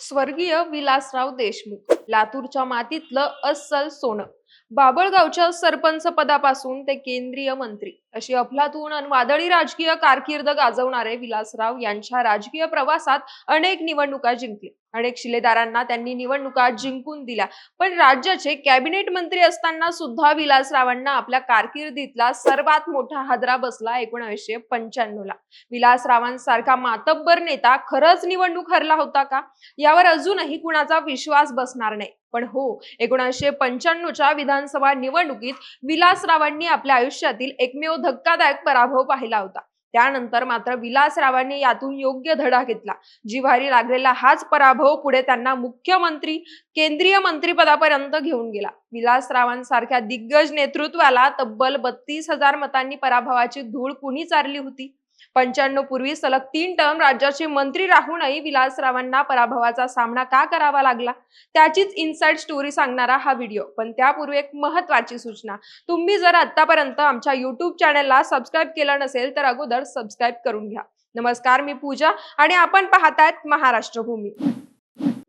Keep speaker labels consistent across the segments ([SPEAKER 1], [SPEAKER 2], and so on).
[SPEAKER 1] स्वर्गीय विलासराव देशमुख. लातूरच्या मातीतलं अस्सल सोनं. बाबळगावच्या सरपंच पदापासून ते केंद्रीय मंत्री. अशी अफलातून आणि वादळी राजकीय कारकीर्द गाजवणारे विलासराव यांच्या राजकीय प्रवासात अनेक निवडणुका जिंकली अनेक शिलेदारांना त्यांनी निवडणुका जिंकून दिल्या. पण राज्याचे कॅबिनेट मंत्री असताना सुद्धा विलासरावांना आपल्या कारकिर्दीतला सर्वात मोठा हादरा बसला एकोणविशे पंच्याण्णव ला विलासरावांसारखा मातब्बर नेता खरंच निवडणूक हरला होता का? यावर अजूनही कुणाचा विश्वास बसणार नाही. पण हो एकोणीसशे पंच्याण्णवच्या विधानसभा निवडणुकीत विलासरावांनी आपल्या आयुष्यातील एकमेव धक्कादायक पराभव पाहिला होता. त्यानंतर मात्र विलासरावांनी यातून योग्य धडा घेतला. जिव्हारी लागलेला हाच पराभव पुढे त्यांना मुख्यमंत्री केंद्रीय मंत्रीपदापर्यंत घेऊन गेला. विलासरावांसारख्या दिग्गज नेतृत्वाला तब्बल बत्तीस हजार मतांनी पराभवाची धूळ कुणी चारली होती? पंच्याण्णव पूर्वी सलग तीन टर्म राज्याचे मंत्री राहूनही विलासरावांना पराभवाचा सामना का करावा लागला? त्याचीच इनसाइड स्टोरी सांगणारा हा व्हिडिओ पण त्यापूर्वी एक महत्वाची सूचना. तुम्ही जर आतापर्यंत आमच्या युट्यूब चॅनलला सबस्क्राईब केलं नसेल तर अगोदर सबस्क्राईब करून घ्या. नमस्कार मी पूजा आणि आपण पाहतायत महाराष्ट्रभूमी.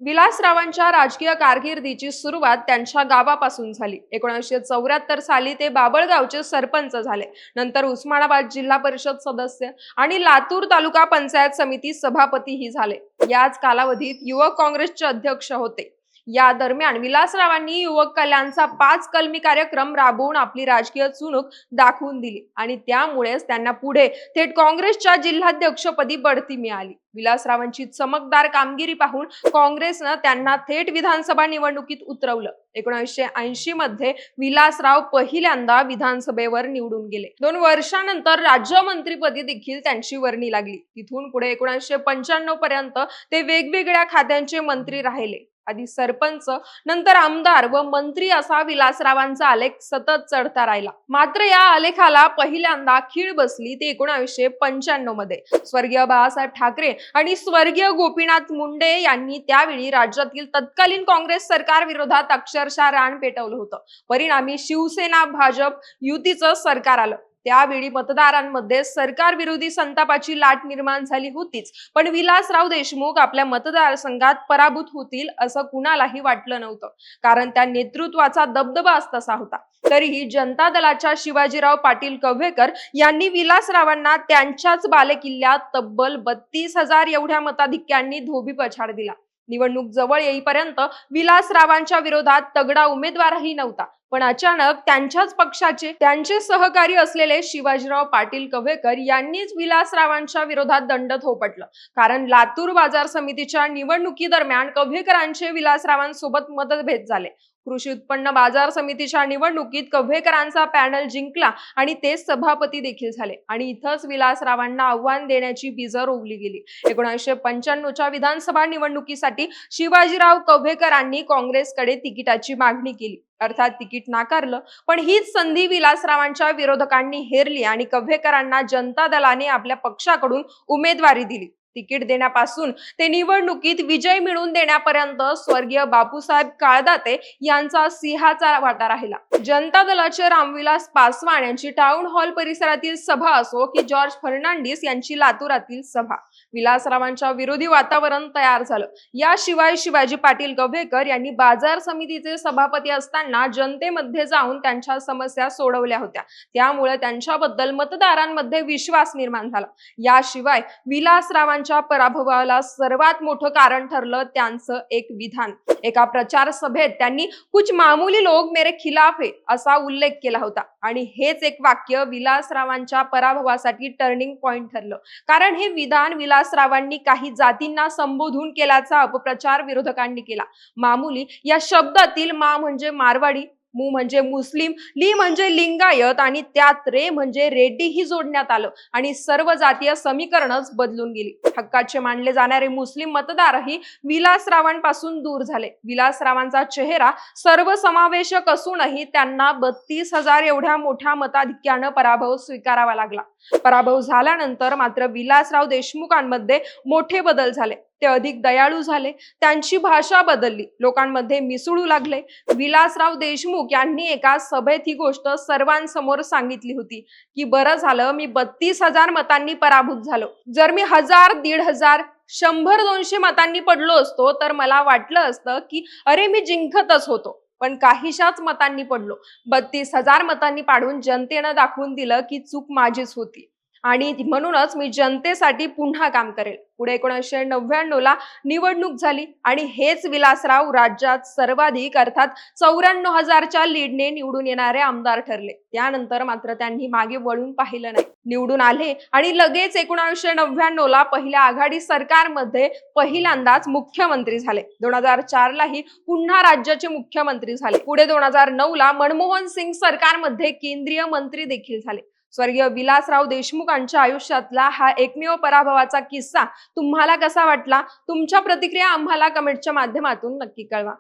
[SPEAKER 1] विलासरावांच्या राजकीय कारकिर्दीची सुरुवात त्यांच्या गावापासून झाली. एकोणीसशे चौऱ्याहत्तर साली ते बाबळगावचे सरपंच झाले. नंतर उस्मानाबाद जिल्हा परिषद सदस्य आणि लातूर तालुका पंचायत समिती सभापतीही झाले. याच कालावधीत युवक काँग्रेसचे अध्यक्ष होते. या दरम्यान विलासरावांनी युवक कल्याणचा पाच कलमी कार्यक्रम राबवून आपली राजकीय चुणूक दाखवून दिली. आणि त्यामुळेच त्यांना पुढे थेट काँग्रेसच्या जिल्हाध्यक्षपदी बढती मिळाली. विलासरावांची चमकदार कामगिरी पाहून काँग्रेसनं त्यांना थेट विधानसभा निवडणुकीत उतरवलं. एकोणीसशे ऐंशी मध्ये विलासराव पहिल्यांदा विधानसभेवर निवडून गेले. दोन वर्षानंतर राज्यमंत्रीपदी देखील त्यांची वर्णी लागली. तिथून पुढे एकोणीसशे पंच्याण्णव पर्यंत ते वेगवेगळ्या खात्यांचे मंत्री राहिले. आधी सरपंच नंतर आमदार व मंत्री असा विलासरावांचा आलेख सतत चढता राहिला. मात्र या आलेखाला पहिल्यांदा खीळ बसली ती एकोणावीसशे पंच्याण्णवमध्ये. स्वर्गीय बाळासाहेब ठाकरे आणि स्वर्गीय गोपीनाथ मुंडे यांनी त्यावेळी राज्यातील तत्कालीन काँग्रेस सरकार विरोधात अक्षरशः रान पेटवलं होतं. परिणामी शिवसेना भाजप युतीचं सरकार आलं. त्यावेळी मतदारांमध्ये सरकार विरोधी संतापाची लाट निर्माण झाली होतीच. पण विलासराव देशमुख आपल्या मतदारसंघात पराभूत होतील असं कुणालाही वाटलं नव्हतं. कारण त्या नेतृत्वाचा दबदबाच तसा होता. तरीही जनता दलाच्या शिवाजीराव पाटील कव्हेकर यांनी विलासरावांना त्यांच्याच बालेकिल्ल्यात तब्बल बत्तीस हजार एवढ्या मताधिक्यांनी धोबी पछाड दिला. निवडणूक जवळ येईपर्यंत विलासरावांच्या विरोधात तगडा उमेदवारही नव्हता. पण अचानक त्यांच्याच पक्षाचे त्यांचे सहकारी असलेले शिवाजीराव पाटील कव्हेकर यांनीच विलासरावांच्या विरोधात दंड थोपटलं. कारण लातूर बाजार समितीच्या निवडणुकीदरम्यान कव्हेकरांचे विलासरावांसोबत मतभेद झाले. कृषी उत्पन्न बाजार समितीच्या निवडणुकीत कव्हेकरांचा पॅनल जिंकला आणि ते सभापती देखील झाले. आणि इथंच विलासरावांना आव्हान देण्याची बीजं रोवली गेली. एकोणीसशे पंच्याण्णवच्या विधानसभा निवडणुकीसाठी शिवाजीराव कव्हेकरांनी काँग्रेसकडे तिकिटाची मागणी केली. अर्थात तिकीट नाकारलं पण हीच संधी विलासरावांच्या विरोधकांनी हेरली आणि कव्हेकरांना जनता दलाने आपल्या पक्षाकडून उमेदवारी दिली. तिकीट देण्यापासून ते निवडणुकीत विजय मिळवून देण्यापर्यंत स्वर्गीय बापूसाहेब काळदाते यांचा सिंहाचा वाटा राहिला. जनता दलाचे रामविलास पासवान यांची टाउन हॉल परिसरातील सभा असो की जॉर्ज फर्नांडिस यांची लातूरातील सभा. विलासरावांच्या विरोधी वातावरण तयार झालं. याशिवाय शिवाजी पाटील गव्हेकर यांनी बाजार समितीचे सभापती असताना जनतेमध्ये जाऊन त्यांच्या समस्या सोडवल्या होत्या. त्यामुळे त्यांच्याबद्दल मतदारांमध्ये विश्वास निर्माण झाला. याशिवाय विलासरावांच्या पराभवाला सर्वात मोठं कारण ठरलं त्यांचं एक विधान. एका प्रचार सभेत त्यांनी कुछ मामूली लोग मेरे खिलाफ है असा उल्लेख केला होता. आणि हेच एक वाक्य विलासरावांच्या पराभवासाठी टर्निंग पॉइंट ठरलं. कारण हे विधान विलासरावांनी काही जातींना संबोधून केल्याचा अपप्रचार विरोधकांनी केला. मामुली या शब्दातील मा म्हणजे मारवाडी. मू म्हणजे मुस्लिम ली म्हणजे लिंगायत आणि त्यात रे म्हणजे रेड्डीही जोडण्यात आलं. आणि सर्व जातीय समीकरणच बदलून गेली. हक्काचे मानले जाणारे मुस्लिम मतदारही विलासरावांपासून दूर झाले. विलासरावांचा चेहरा सर्वसमावेशक असूनही त्यांना बत्तीस हजार एवढ्या मोठ्या मताधिक्यानं पराभव स्वीकारावा लागला. पराभव झाल्यानंतर मात्र विलासराव देशमुखांमध्ये मोठे बदल झाले. ते अधिक दयाळू झाले. त्यांची भाषा बदलली. लोकांमध्ये मिसळू लागले. विलासराव देशमुख यांनी एका सभेत ही गोष्ट सर्वांसमोर सांगितली होती की बरं झालं मी बत्तीस हजार मतांनी पराभूत झालो. जर मी हजार दीड हजार शंभर दोनशे मतांनी पडलो असतो तर मला वाटलं असतं की अरे मी जिंकतच होतो. पण काहीशाच मतांनी पडलो. बत्तीस हजार मतांनी पाडून जनतेनं दाखवून दिलं की चूक माझीच होती. आणि म्हणूनच मी जनतेसाठी पुन्हा काम करेल. पुढे एकोणीसशे नव्याण्णवला निवडणूक झाली आणि हेच विलासराव राज्यात सर्वाधिक अर्थात चौऱ्याण्णव हजारच्या लीडने निवडून येणारे आमदार ठरले. त्यानंतर मात्र त्यांनी मागे वळून पाहिलं नाही. निवडून आले आणि लगेच एकोणीसशे नव्याण्णव ला पहिल्या आघाडी सरकारमध्ये पहिल्यांदाच मुख्यमंत्री झाले. दोन हजार चार लाही पुन्हा राज्याचे मुख्यमंत्री झाले. पुढे दोन हजार नऊ ला मनमोहन सिंग सरकारमध्ये केंद्रीय मंत्री देखील झाले. स्वर्गीय विलासराव देशमुखांच्या आयुष्यातला हा एकमेव पराभवाचा किस्सा तुम्हाला कसा वाटला? तुमच्या प्रतिक्रिया आम्हाला कमेंटच्या माध्यमातून नक्की कळवा.